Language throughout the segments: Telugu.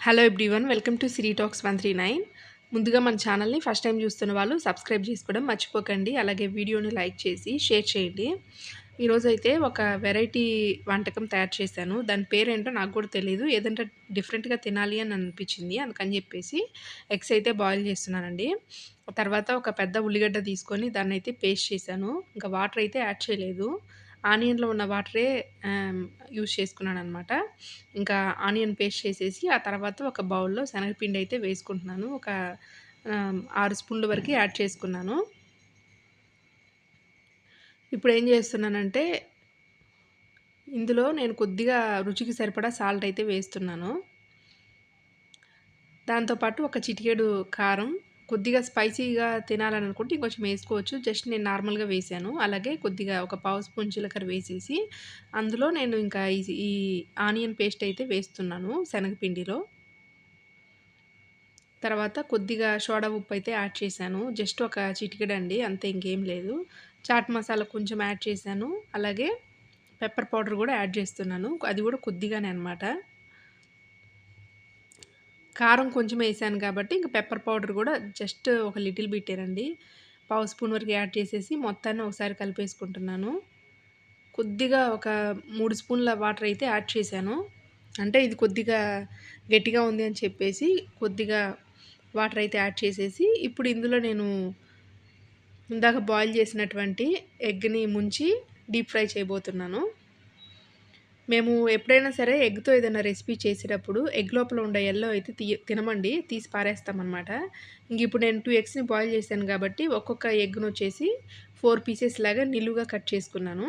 Hello everyone welcome to Siri talks one three nine ముందుగా మన ఛానల్ని ఫస్ట్ టైం చూస్తున్న వాళ్ళు సబ్స్క్రైబ్ చేసుకోవడం మర్చిపోకండి. అలాగే వీడియోని లైక్ చేసి షేర్ చేయండి. ఈరోజు అయితే ఒక వెరైటీ వంటకం తయారు చేశాను. దాని పేరేంటో నాకు కూడా తెలియదు ఏదంటే డిఫరెంట్గా తినాలి అని అనిపించింది. అందుకని చెప్పేసి ఎగ్స్ అయితే బాయిల్ చేస్తున్నానండి. తర్వాత ఒక పెద్ద ఉల్లిగడ్డ తీసుకొని దాన్ని అయితే పేస్ట్ చేశాను. ఇంకా వాటర్ అయితే యాడ్ చేయలేదు. ఆనియన్లో ఉన్న వాటరే యూస్ చేసుకున్నాను అనమాట ఇంకా ఆనియన్ పేస్ట్ చేసేసి ఆ తర్వాత ఒక బౌల్లో శనగపిండి అయితే వేసుకుంటున్నాను. ఒక ఆరు స్పూన్ల వరకు యాడ్ చేసుకున్నాను. ఇప్పుడు ఏం చేస్తున్నానంటే ఇందులో నేను కొద్దిగా రుచికి సరిపడా సాల్ట్ అయితే వేస్తున్నాను. దాంతోపాటు ఒక చిటికేడు కారం కొద్దిగా స్పైసీగా తినాలని అనుకుంటే ఇంకొంచెం వేసుకోవచ్చు. జస్ట్ నేను నార్మల్గా వేసాను. అలాగే కొద్దిగా ఒక పావు స్పూన్ జీలకర్ర వేసేసి అందులో నేను ఇంకా ఈ ఆనియన్ పేస్ట్ అయితే వేస్తున్నాను శనగపిండిలో. తర్వాత కొద్దిగా సోడా ఉప్పు అయితే యాడ్ చేశాను. జస్ట్ ఒక చిటికెడండి అంతే ఇంకేం లేదు. చాట్ మసాలా కొంచెం యాడ్ చేశాను. అలాగే పెప్పర్ పౌడర్ కూడా యాడ్ చేస్తున్నాను. అది కూడా కొద్దిగానే అనమాట కారం కొంచెం వేసాను కాబట్టి ఇంకా పెప్పర్ పౌడర్ కూడా జస్ట్ ఒక లిటిల్ బిట్టేనండి పావు స్పూన్ వరకు యాడ్ చేసేసి మొత్తాన్ని ఒకసారి కలిపేసుకుంటున్నాను. కొద్దిగా ఒక మూడు స్పూన్ల వాటర్ అయితే యాడ్ చేశాను. అంటే ఇది కొద్దిగా గట్టిగా ఉంది అని చెప్పేసి కొద్దిగా వాటర్ అయితే యాడ్ చేసేసి ఇప్పుడు ఇందులో నేను ఇందాక బాయిల్ చేసినటువంటి ఎగ్ని ముంచి డీప్ ఫ్రై చేయబోతున్నాను. మేము ఎప్పుడైనా సరే ఎగ్తో ఏదైనా రెసిపీ చేసేటప్పుడు ఎగ్ లోపల ఉండే ఎల్లో అయితే తీ తినమండి తీసి పారేస్తామన్నమాట. ఇంక ఇప్పుడు నేను టూ ఎగ్స్ని బాయిల్ చేశాను కాబట్టి ఒక్కొక్క ఎగ్ను వచ్చేసి ఫోర్ పీసెస్ లాగా నిలువుగా కట్ చేసుకున్నాను.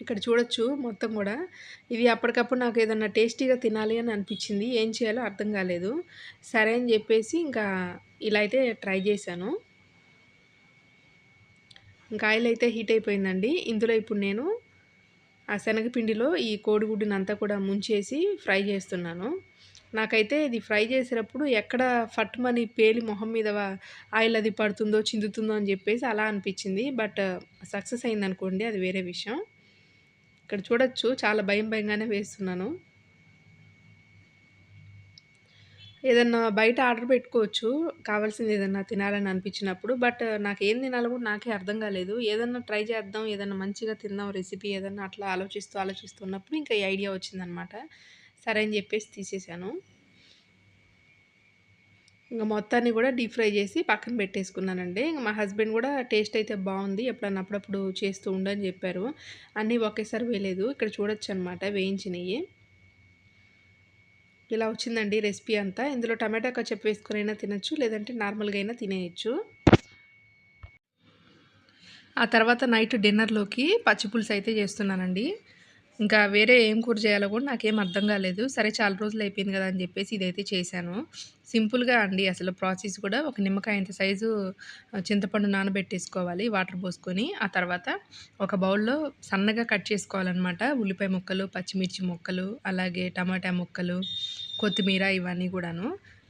ఇక్కడ చూడొచ్చు మొత్తం కూడా. ఇది అప్పటికప్పుడు నాకు ఏదన్నా టేస్టీగా తినాలి అని అనిపించింది. ఏం చేయాలో అర్థం కాలేదు. సరే అని చెప్పేసి ఇంకా ఇలా అయితే ట్రై చేశాను. ఇంకా ఆయిల్ అయితే హీట్ అయిపోయిందండి. ఇందులో ఇప్పుడు నేను ఆ శనగపిండిలో ఈ కోడిగుడ్డుని అంతా కూడా ముంచేసి ఫ్రై చేస్తున్నాను. నాకైతే ఇది ఫ్రై చేసేటప్పుడు ఎక్కడ ఫట్మని పేలి మొహం మీద ఆయిల్ అది పడుతుందో చిందుతుందో అని చెప్పేసి అలా అనిపించింది. బట్ సక్సెస్ అయింది అనుకోండి అది వేరే విషయం. ఇక్కడ చూడొచ్చు చాలా భయం భయంగానే వేస్తున్నాను. ఏదన్నా బయట ఆర్డర్ పెట్టుకోవచ్చు. కావాల్సింది ఏదన్నా తినాలని అనిపించినప్పుడు. బట్ నాకు ఏం తినాలో కూడా నాకే అర్థం కాలేదు. ఏదన్నా ట్రై చేద్దాం ఏదన్నా మంచిగా తిందాం రెసిపీ ఏదన్నా అట్లా ఆలోచిస్తూ ఆలోచిస్తున్నప్పుడు ఇంకా ఈ ఐడియా వచ్చిందనమాట. సరే అని చెప్పేసి తీసేసాను. ఇంకా మొత్తాన్ని కూడా డీప్ ఫ్రై చేసి పక్కన పెట్టేసుకున్నానండి. ఇంకా మా హస్బెండ్ కూడా టేస్ట్ అయితే బాగుంది. ఎప్పుడన్నా అప్పుడప్పుడు చేస్తూ ఉండని చెప్పారు. అన్నీ ఒకేసారి వేయలేదు. ఇక్కడ చూడొచ్చు అనమాట వేయించినవి. ఇలా వచ్చిందండి రెసిపీ అంతా. ఇందులో టమాటా కచ్చప్ వేసుకుని అయినా తినచ్చు లేదంటే నార్మల్గా అయినా తినేయచ్చు. ఆ తర్వాత నైట్ డిన్నర్లోకి పచ్చిపులుసు అయితే చేస్తున్నానండి. ఇంకా వేరే ఏం కూర చేయాలో కూడా నాకేం అర్థం కాలేదు. సరే చాలా రోజులు అయిపోయింది కదా అని చెప్పేసి ఇదైతే చేశాను. సింపుల్గా అండి అసలు ప్రాసెస్ కూడా. ఒక నిమ్మకాయ ఇంత సైజు చింతపండు నానబెట్టేసుకోవాలి వాటర్ పోసుకొని. ఆ తర్వాత ఒక బౌల్లో సన్నగా కట్ చేసుకోవాలన్నమాట. ఉల్లిపాయ ముక్కలు పచ్చిమిర్చి ముక్కలు అలాగే టమాటా ముక్కలు కొత్తిమీర ఇవన్నీ కూడాను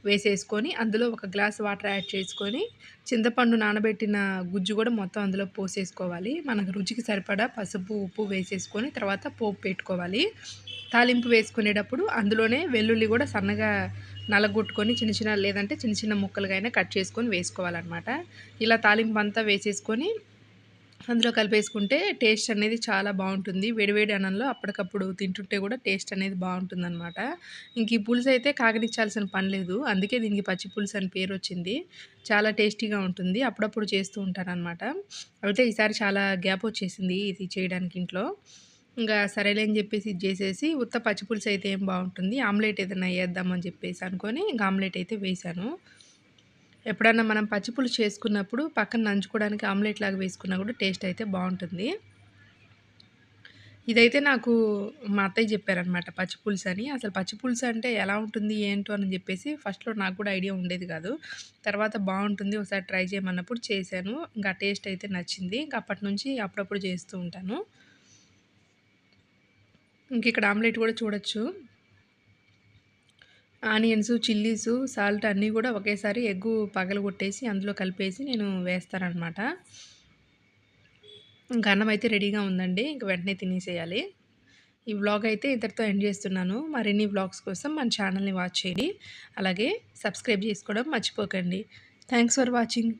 వేసేసుకొని అందులో ఒక గ్లాస్ వాటర్ యాడ్ చేసుకొని చింతపండు నానబెట్టిన గుజ్జు కూడా మొత్తం అందులో పోసేసుకోవాలి. మనకు రుచికి సరిపడా పసుపు ఉప్పు వేసేసుకొని తర్వాత పోపు పెట్టుకోవాలి. తాలింపు వేసుకునేటప్పుడు అందులోనే వెల్లుల్లి కూడా సన్నగా నలగొట్టుకొని చిన్న చిన్న లేదంటే చిన్న చిన్న ముక్కలుగా అయినా కట్ చేసుకొని వేసుకోవాలన్నమాట. ఇలా తాలింపు అంతా వేసేసుకొని అందులో కలిపేసుకుంటే టేస్ట్ అనేది చాలా బాగుంటుంది. వేడివేడి అన్నంలో అప్పటికప్పుడు తింటుంటే కూడా టేస్ట్ అనేది బాగుంటుంది అనమాట ఇంక ఈ పులుసు అయితే కాగనిచ్చాల్సిన పని లేదు. అందుకే దీనికి పచ్చి పులుసు అని పేరు వచ్చింది. చాలా టేస్టీగా ఉంటుంది. అప్పుడప్పుడు చేస్తూ ఉంటానన్నమాట. అయితే ఈసారి చాలా గ్యాప్ వచ్చేసింది ఇది చేయడానికి ఇంట్లో. ఇంకా సరేలే అని చెప్పేసి ఇది చేసేసి ఉత్త పచ్చి పులుసు అయితే ఏం బాగుంటుంది. ఆమ్లెట్ ఏదైనా వేద్దామని చెప్పేసి అనుకొని ఇంకా ఆమ్లెట్ అయితే వేశాను ఎప్పుడన్నా మనం పచ్చిపులుసు చేసుకున్నప్పుడు పక్కన నంచుకోవడానికి ఆమ్లెట్ లాగా వేసుకున్నా కూడా టేస్ట్ అయితే బాగుంటుంది. ఇదైతే నాకు మా అత్తయ్య చెప్పారనమాట పచ్చిపులుసు అని. అసలు పచ్చిపులుసు అంటే ఎలా ఉంటుంది ఏంటో అని చెప్పేసి ఫస్ట్లో నాకు కూడా ఐడియా ఉండేది కాదు. తర్వాత బాగుంటుంది ఒకసారి ట్రై చేయమన్నప్పుడు చేశాను. ఇంకా టేస్ట్ అయితే నచ్చింది. ఇంకా అప్పటి నుంచి అప్పుడప్పుడు చేస్తూ ఉంటాను. ఇంక ఇక్కడ ఆమ్లెట్ కూడా చూడొచ్చు. ఆనియన్స్ చిల్లీస్ సాల్ట్ అన్నీ కూడా ఒకేసారి ఎగ్గు పగలగొట్టేసి అందులో కలిపేసి నేను వేస్తానమాట ఇంకా అన్నం అయితే రెడీగా ఉందండి. ఇంక వెంటనే తినేసేయాలి. ఈ వ్లాగ్ అయితే ఇంతటితో ఎండ్ చేస్తున్నాను. మరిన్ని వ్లాగ్స్ కోసం మన ఛానల్ని వాచ్ చేయండి. అలాగే సబ్స్క్రైబ్ చేసుకోవడం మర్చిపోకండి. Thanks for watching.